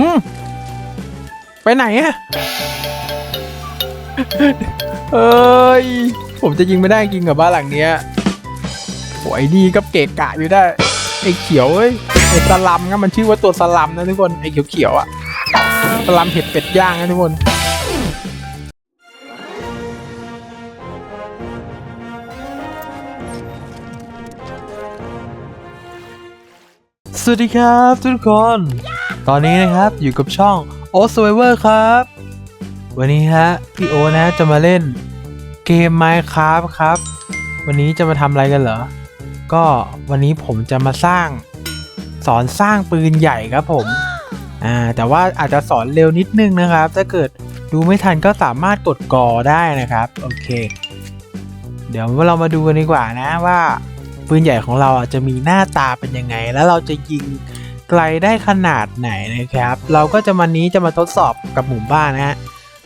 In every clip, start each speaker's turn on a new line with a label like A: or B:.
A: หืมไปไหนอะเอ้ย ผมจะยิงไม่ได้จริงกับบ้านหลังเนี้ยโอ้ยนี่ก็เกะกะอยู่ได้ ไอ้เขียวเอ้ย ไอ้สลัมนะมันชื่อว่าตัวสลัมนะทุกคน ไอ้เขียวๆอะสลัมเห็ดเป็ดย่างนะทุกคนสวัสดีครับทุกคน ตอนนี้นะครับอยู่กับช่อง o s u r v i v o r ครับ วันนี้ฮะพี่โอนะจะมาเล่นเกม Minecraft ครับ วันนี้จะมาทำอะไรกันเหรอ ก็วันนี้ผมจะมาสร้างสอนสร้างปืนใหญ่ครับผมอ่าแต่ว่าอาจจะสอนเร็วนิดนึงนะครับ ถ้าเกิดดูไม่ทันก็สามารถกดกอได้นะครับ โอเค เดี๋ยวเรามาดูกันดีกว่านะว่า ปืนใหญ่ของเราอะจะมีหน้าตาเป็นยังไง แล้วเราจะยิง ไกลได้ขนาดไหนนะครับ เราก็จะวันนี้จะมาทดสอบกับหมู่บ้านนะฮะ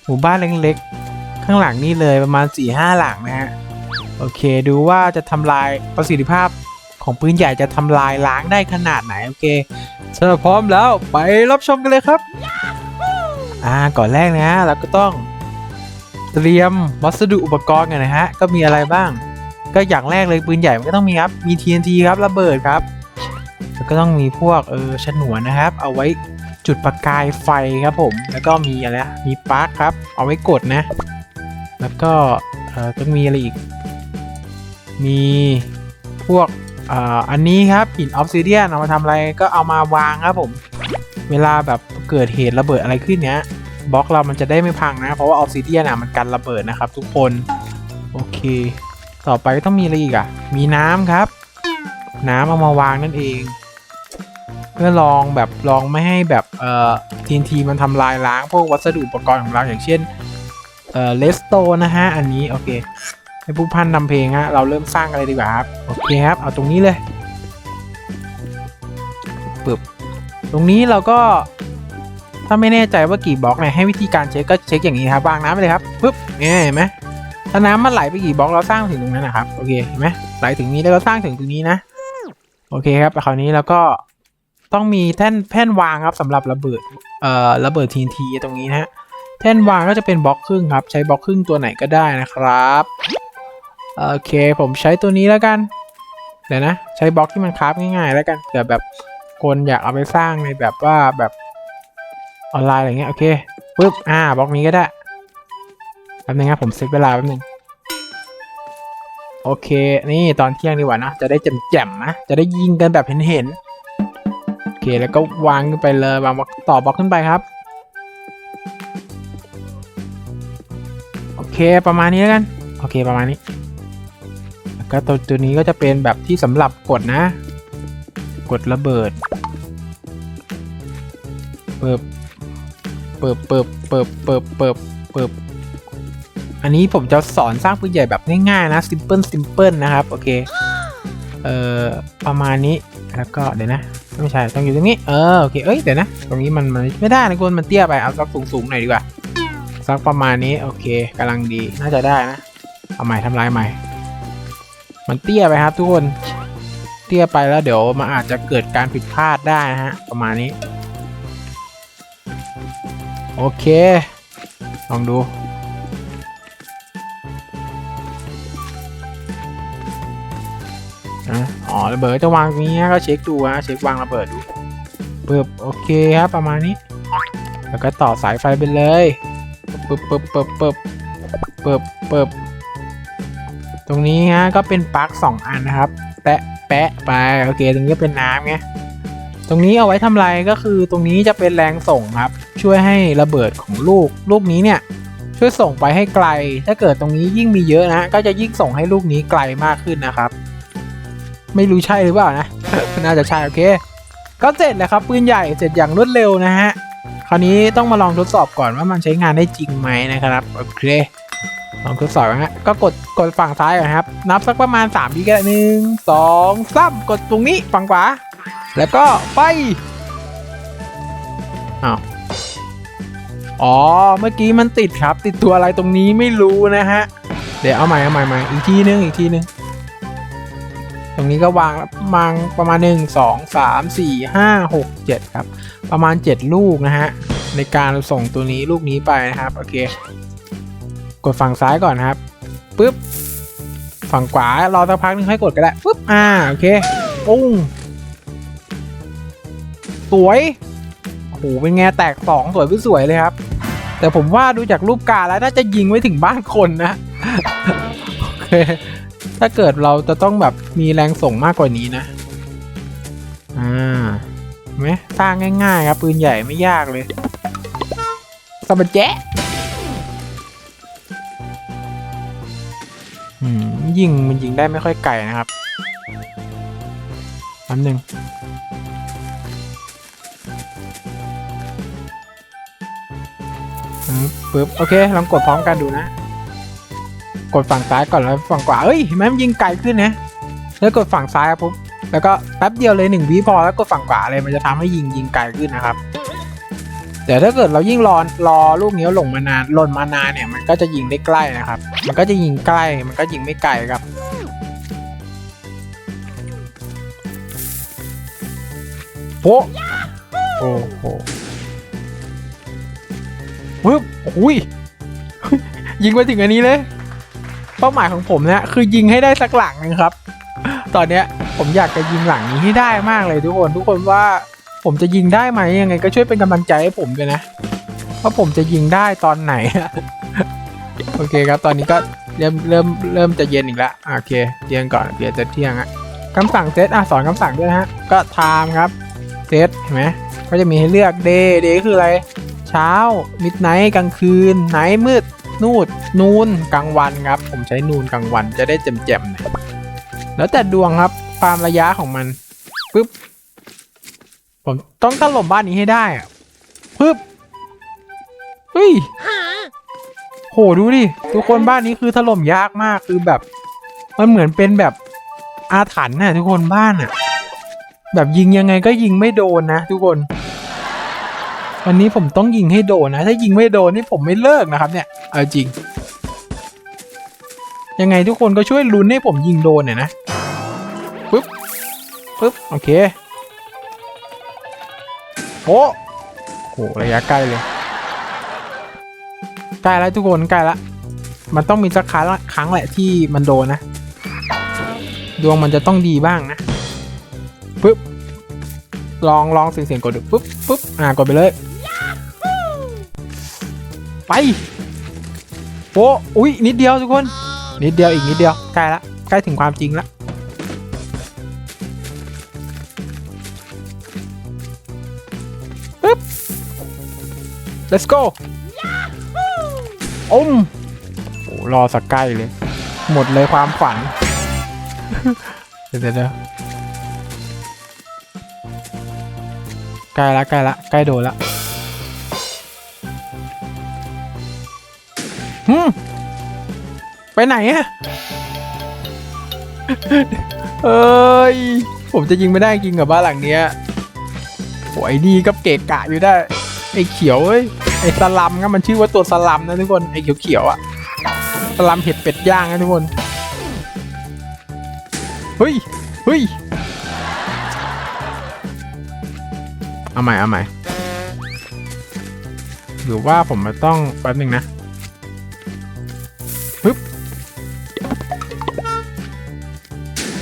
A: หมู่บ้านเล็กๆ ข้างหลังนี่เลยประมาณ4ี่ห้าหลังนะฮะโอเคดูว่าจะทำลายประสิทธิภาพของปืนใหญ่จะทำลายล้างได้ขนาดไหนโอเคสำหรับพร้อมแล้วไปรับชมกันเลยครับอ่าก่อนแรกนะเราก็ต้องเตรียมวัสดุอุปกรณ์กันนะฮะก็มีอะไรบ้าง ก็อย่างแรกเลยปืนใหญ่มันก็ต้องมีครับมี TNT ครับระเบิดครับ แล้วก็ต้องมีพวกเออฉนวนนะครับ เอาไว้จุดประกายไฟครับผม แล้วก็มีอะไรมีปลั๊กครับ เอาไว้กดนะ แล้วก็เออต้องมีอะไรอีก มีพวกเอ่ออันนี้ครับหินออฟซิเดียนเอามาทำอะไรก็เอามาวางครับผม เวลาแบบเกิดเหตุระเบิดอะไรขึ้นเนี้ยบล็อกเรามันจะได้ไม่พังนะ เพราะว่าออฟซิเดียนอะมันกันระเบิดนะครับ ทุกคน โอเค ต่อไปต้องมีอะไรอีกอะ มีน้ำครับ น้ำเอามาวางนั่นเอง เพื่อลองแบบลองไม่ให้แบบเอ่อทีนทีมันทำลายล้างพวกวัสดุอุปกรณ์ของเราอย่างเช่นเอ่อเลสโตนะฮะ อันนี้โอเคให้ผู้พันนำเพลงฮะเราเริ่มสร้างกันเลยดีกว่าครับโอเคครับ เอาตรงนี้เลยปึ๊บตรงนี้เราก็ถ้าไม่แน่ใจว่ากี่บล็อกเนี่ยให้วิธีการเช็คก็เช็คอย่างนี้ครับวางน้ำไปเลยครับปึ๊บเนี่ยเห็นไหมถ้าน้ำมันไหลไปกี่บล็อกเราสร้างถึงตรงนั้นนะครับโอเคเห็นไหมไหลถึงนี้แล้วก็สร้างถึงตรงนี้นะ โอเคครับคราวนี้เราก็ ต้องมีแท่นแท่นวางครับสำหรับระเบิดเอ่อระเบิดทีนทีตรงนี้นะฮะแท่นวางก็จะเป็นบล็อกครึ่งครับ ใช้บล็อกครึ่งตัวไหนก็ได้นะครับโอเคผมใช้ตัวนี้แล้วกันเดี๋ยวนะใช้บล็อกที่มันคราฟง่ายๆ แล้วกันเผื่อแบบคนอยากเอาไปสร้างในแบบว่าแบบออนไลน์อะไรเงี้ยโอเคปึ๊บอ่าบล็อกนี้ก็ได้แป๊บนึงครับผมเซตเวลาแป๊บนึงโอเค นี่ตอนเที่ยงดีกว่านะจะได้แจ่มๆนะจะได้ยิงกันแบบเห็นๆ เคแล้วก็วางขึ้นไปเลยวางบล็อกต่อบล็อกขึ้นไปครับ โอเคประมาณนี้แล้วกัน โอเคประมาณนี้ แล้วก็ตัวตัวนี้ก็จะเป็นแบบที่สำหรับกดนะ กดระเบิด เปิบเปิบเปิบเปิบเปิบเปิบเปิบอันนี้ผมจะสอนสร้างปืนใหญ่แบบง่ายๆนะ simple simple นะครับ โอเค เอ่อ ประมาณนี้ แล้วก็เดี๋ยวนะ ไม่ใช่ต้องอยู่ตรงนี้เออโอเคเอ้ยเดี๋ยวนะตรงนี้มันมันไม่ได้นะคุณมันเตี้ยไปเอาสักสูงๆหน่อยดีกว่าสักประมาณนี้โอเคกำลังดีน่าจะได้นะเอาใหม่ทำลายใหม่ มันเตี้ยไปครับ ทุกคนเตี้ยไปแล้วเดี๋ยวมันอาจจะเกิดการผิดพลาดได้นะฮะประมาณนี้ โอเค ลองดู อ๋อระเบิดจะวางตรงนี้ก็เช็คดูนะเช็ควางระเบิดดูปึ๊บโอเคครับประมาณนี้ แล้วก็ต่อสายไฟไปเลยปึ๊บปึ๊บปึ๊บปึ๊บปึ๊บปึ๊บตรงนี้ฮะก็เป็นปลั๊กสองอันนะครับ แปะแปะไปโอเค ตรงนี้เป็นน้ำไงตรงนี้เอาไว้ทำไรก็คือตรงนี้จะเป็นแรงส่งครับ ช่วยให้ระเบิดของลูก ลูกนี้เนี่ยช่วยส่งไปให้ไกล ถ้าเกิดตรงนี้ยิ่งมีเยอะนะ ก็จะยิ่งส่งให้ลูกนี้ไกลมากขึ้นนะครับ ไม่รู้ใช่หรือเปล่านะ น่าจะใช่โอเค ก็เสร็จแล้วครับปืนใหญ่เสร็จอย่างรวดเร็วนะฮะ คราวนี้ต้องมาลองทดสอบก่อนว่ามันใช้งานได้จริงไหมนะครับโอเคลองทดสอบนะฮะก็กดกดฝั่งซ้ายก่อนครับ นับสักประมาณ3วิก็หนึ่งสองสามกดตรงนี้ฝั่งขวา แล้วก็ไปอ้าวอ๋อ เมื่อกี้มันติดครับ ติดตัวอะไรตรงนี้ไม่รู้นะฮะ เดี๋ยวเอาใหม่เอาใหม่ใหม่อีกทีนึงอีกทีนึง ตรงนี้ก็วางวางประมาณ 1 2 3 4 5 6 7 ครับ ประมาณ 7 ลูกนะฮะ ในการส่งตัวนี้ลูกนี้ไปนะครับ โอเค กดฝั่งซ้ายก่อนนครับปุ๊บ ฝั่งขวารอสักพักนึงให้กดก็ได้ปุ๊บ อ่า โอเคปุ้ง สวย โอ้โห เป็นไงแตกสองสวยไม่สวยเลยครับ แต่ผมว่าดูจากรูปการแล้วน่าจะยิงไว้ถึงบ้านคนนะ โอเค ถ้าเกิดเราจะต้องแบบมีแรงส่งมากกว่านี้นะ อ่าไหมสร้างง่ายๆครับปืนใหญ่ไม่ยากเลยสบันแจ๊ะยิงมันยิงได้ไม่ค่อยไกลนะครับแป๊บหนึ่งปึ๊บปึ๊บโอเคลองกดพร้อมกันดูนะ กดฝั่งซ้ายก่อนแล้วฝั่งขวาเอ้ยเห็นไหมมันยิงไกลขึ้นนะแล้วกดฝั่งซ้ายครับปุ๊บแล้วก็แป๊บเดียวเลยหนึ่งวิพอแล้วกดฝั่งขวาเลยมันจะทำให้ยิงยิงไกลขึ้นนะครับเดี๋ยวถ้าเกิดเรายิ่งรอรอลูกนี้หลงมานานหล่นมานานเนี่ยมันก็จะยิงได้ใกล้นะครับ มันก็จะยิงใกล้มันก็ยิงไม่ไกลครับโป๊โอ้โหปึ๊บอุ้ยยิงไปถึงอันนี้เลย ป้าหมายของผมเนี่ยคือยิงให้ได้สักหลังนึงครับ ตอนเนี้ยผมอยากจะยิงหลังนี้ให้ได้มากเลยทุกคน ทุกคนว่าผมจะยิงได้ไหมยังไงก็ช่วยเป็นกำลังใจให้ผมด้วยนะว่าผมจะยิงได้ตอนไหน โอเคครับตอนนี้ก็เริ่มเริ่มเริ่มจะเย็นอีกแล้วโอเคเที่ยงก่อนเดี๋ยวจะเที่ยงอะคำสั่งเซตอะสอนคำสั่งด้วยนะฮะก็ไทม์ครับเซตเห็นไหมก็จะมีให้เลือกเดย์เดย์คืออะไร เช้ามิดไนท์กลางคืนไนท์มืด นูดนูนกลางวันครับ ผมใช้นูนกลางวันจะได้แจ่มๆหน่อยแล้วแต่ดวงครับความระยะของมันปึ๊บผมต้องถล่มบ้านนี้ให้ได้อะปึ๊บเฮ้ยโหดูดิทุกคนบ้านนี้คือถล่มยากมากคือแบบ มันเหมือนเป็นแบบอาถรรพ์น่ะทุกคนบ้านอะ แบบยิงยังไงก็ยิงไม่โดนนะทุกคนวันนี้ผมต้องยิงให้โดนนะ ถ้ายิงไม่โดนนี่ผมไม่เลิกนะครับเนี่ย เอาจริง ยังไงทุกคนก็ช่วยลุ้นให้ผมยิงโดนหน่อยนะปึ๊บปึ๊บโอเคโอ้โหระยะใกล้เลยใกล้แล้วทุกคนใกล้แล้วมันต้องมีสักครั้งครั้งแหละที่มันโดนนะ ดวงมันจะต้องดีบ้างนะปึ๊บลองลองเสียงเสียงกดดูปุ๊บปุ๊บอ่ากดไปเลย ไป โอ้อุ้ยนิดเดียวทุกคน นิดเดียวอีกนิดเดียวใกล้ละใกล้ถึงความจริงละปึ๊บ let's go อมโอ้รอสักใกล้เลย หมดเลยความฝัน เดี๋ยวเดี๋ยวเดี๋ยวใกล้ละใกล้ละใกล้โดนละ ฮึมไปไหนอะเอ้ย ผมจะยิงไม่ได้จริงกับบ้านหลังเนี้ยโหไอ้นี่ก็เกะกะอยู่ได้ ไอ้เขียวเอ้ย ไอ้สลัมก็มันชื่อว่าตัวสลัมนะทุกคน ไอ้เขียวเขียวอะสลัมเห็ดเป็ดย่างนะทุกคน เฮ้ย เฮ้ย เอาใหม่ เอาใหม่หรือว่าผมจะต้องแป๊บหนึ่งนะ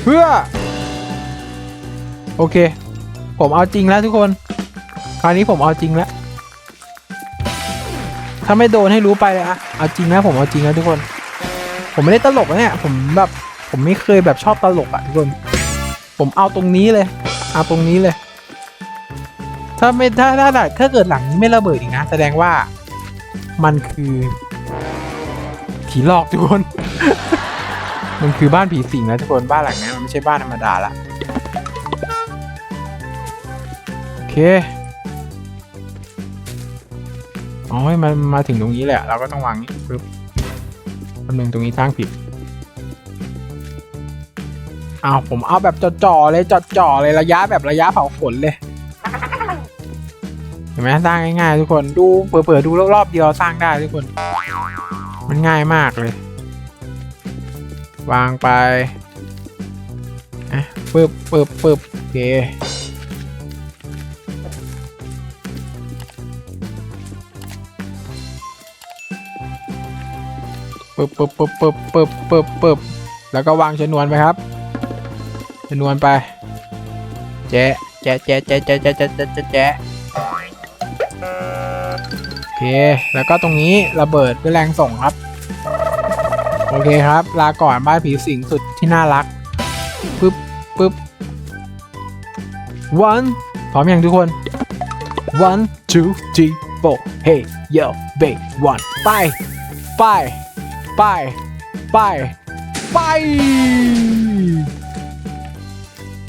A: เพื่อ โอเค ผมเอาจริงแล้วทุกคน คราวนี้ผมเอาจริงแล้ว ถ้าไม่โดนให้รู้ไปเลยอะเอาจริงนะผมเอาจริงแล้วทุกคน ผมไม่ได้ตลกนะเนี่ย ผมแบบ ผมไม่เคยแบบชอบตลกอะทุกคน ผมเอาตรงนี้เลย เอาตรงนี้เลย ถ้าไม่ถ้าถ้าถ้าถ้าเกิดหลังนี้ไม่ระเบิดอีกนะ แสดงว่ามันคือผีหลอกทุกคน มันคือบ้านผีสิงนะทุกคนบ้านหลังนี้มันไม่ใช่บ้านธรรมดาละโอเคอ๋อมันมาถึงตรงนี้แหละ เราก็ต้องวางนี้ปึ๊บคำนึงตรงนี้สร้างผิดอ้าวผมเอาแบบจ่อๆเลยจ่อๆเลยระยะแบบระยะเผาขนเลยเห็นไหมสร้างง่ายๆทุกคนดูเปิดๆดูรอบๆเดียวสร้างได้ทุกคน มันง่ายมากเลย วางไปอ๊ะปึ๊บปึ๊บปึ๊บโอเคปึ๊บปึ๊บปึ๊บปึ๊บปึ๊บปึ๊บปึ๊บแล้วก็วางชนวนไปครับชนวนไป แจ๊ะแจ๊ะแจ๊ะแจ๊ะแจ๊ะแจ๊ะแจ๊ะแจ๊ะแจ๊ะแจ๊ะโอเค แล้วก็ตรงนี้ระเบิดด้วยแรงส่งครับ โอเคครับ ลาก่อนบ้านผีสิงสุดที่น่ารักปึ๊บปึ๊บ one พร้อมอยังทุกคน one two three four hey yo big one ไป ไป ไป ไป ไป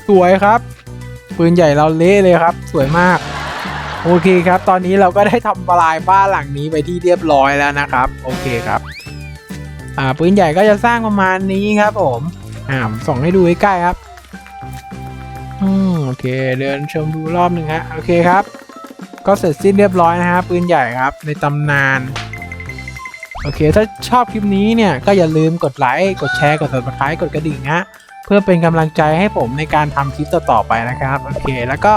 A: สวยครับ ปืนใหญ่เราเละเลยครับ สวยมาก โอเคครับ ตอนนี้เราก็ได้ทำลายบ้านหลังนี้ไปที่เรียบร้อยแล้วนะครับ โอเคครับ อ่าปืนใหญ่ก็จะสร้างประมาณนี้ครับผมอ่าส่องให้ดูใกล้ๆครับอืมโอเค เดินชมดูรอบหนึ่งฮะโอเคครับ ก็เสร็จสิ้นเรียบร้อยนะฮะปืนใหญ่ครับในตำนานโอเค ถ้าชอบคลิปนี้เนี่ยก็อย่าลืมกดไลค์กดแชร์กด subscribe กดกระดิ่งฮะเพื่อเป็นกำลังใจให้ผมในการทำคลิปต่อๆไปนะครับโอเค แล้วก็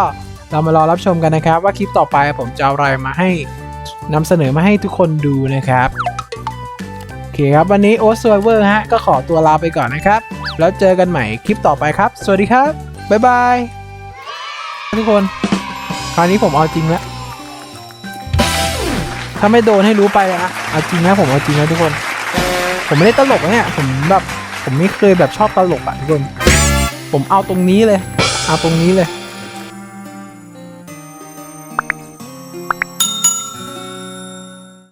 A: เรามารอรับชมกันนะครับ ว่าคลิปต่อไปผมจะเอาอะไรมาให้นำเสนอมาให้ทุกคนดูนะครับ เคครับ วันนี้โอ๊ตซูเวอร์ฮะ ก็ขอตัวลาไปก่อนนะครับ แล้วเจอกันใหม่คลิปต่อไปครับ สวัสดีครับ บ๊ายบาย ทุกคน คราวนี้ผมเอาจริงแล้ว ถ้าไม่โดนให้รู้ไปเลยนะเอาจริงนะผมเอาจริงนะทุกคน ผมไม่ได้ตลกนะเนี่ย ผมแบบ ผมไม่เคยแบบชอบตลกอะทุกคน ผมเอาตรงนี้เลย เอาตรงนี้เลย